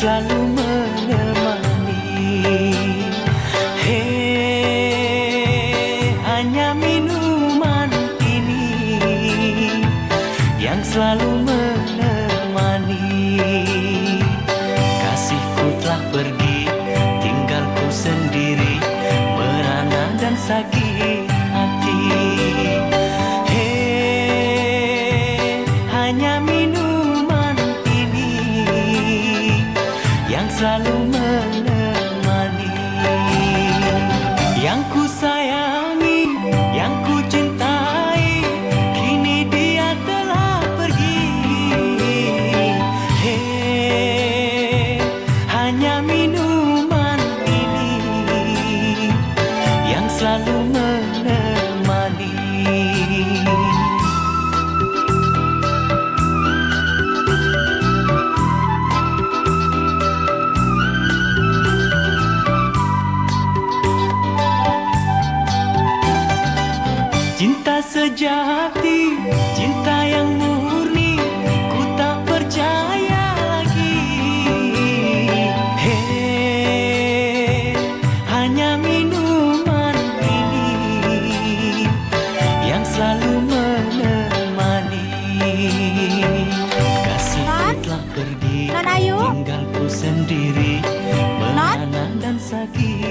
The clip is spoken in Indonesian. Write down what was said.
selalu menemani. Hei, hanya minuman ini Yang selalu menemani. Kasihku telah pergi, tinggalku sendiri Merana dan sakit hati. Hei, hanya minuman selalu menemani. Yang ku sayangi, yang ku cintai Kini dia telah pergi. Hei, hanya minuman ini Yang selalu menemani Cinta sejati, cinta yang murni, ku tak percaya lagi. Hei, hanya minuman ini yang selalu menemani. Kasihku Non? telah pergi, tinggalku sendiri, merana dan sakit